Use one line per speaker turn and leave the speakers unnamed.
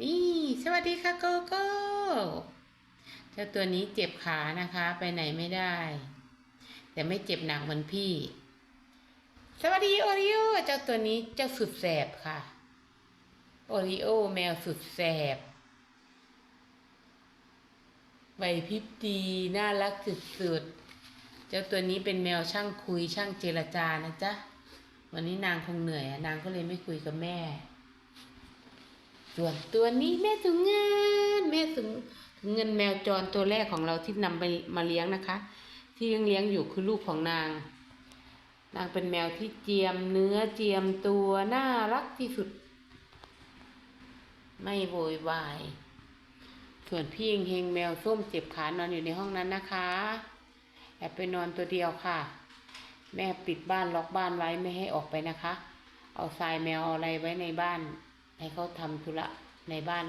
นี่ สวัสดีค่ะโกโก้เจ้าตัวนี้เจ็บขานะคะ ไปไหนไม่ได้ แต่ไม่เจ็บหนักเหมือนพี่ สวัสดีโอริโอเจ้าตัวนี้เจ้าสุดแสบค่ะ โอริโอแมวสุดแสบไหวพริบดีน่ารักสุดๆ เจ้าตัวนี้เป็นแมวช่างคุยช่างเจรจานะจ๊ะ วันนี้นางคงเหนื่อยนางก็เลยไม่คุยกับแม่ ส่วนตัวนี้แม่ถุงเงินแม่ถุงถุงเงินแมวจรตัวแรกของเราที่นำไปมาเลี้ยงนะคะ ที่ยังเลี้ยงอยู่คือลูกของนาง นางเป็นแมวที่เจียมเนื้อเจียมตัวน่ารักที่สุด ไม่โวยวาย ส่วนพี่เฮงแมวส้มเจ็บขานอนอยู่ในห้องนั้นนะคะแอบไปนอนตัวเดียวค่ะ แม่ปิดบ้านล็อกบ้านไว้ไม่ให้ออกไปนะคะ เอาทรายแมวอะไรไว้ในบ้าน ให้เขาทำธุระในบ้าน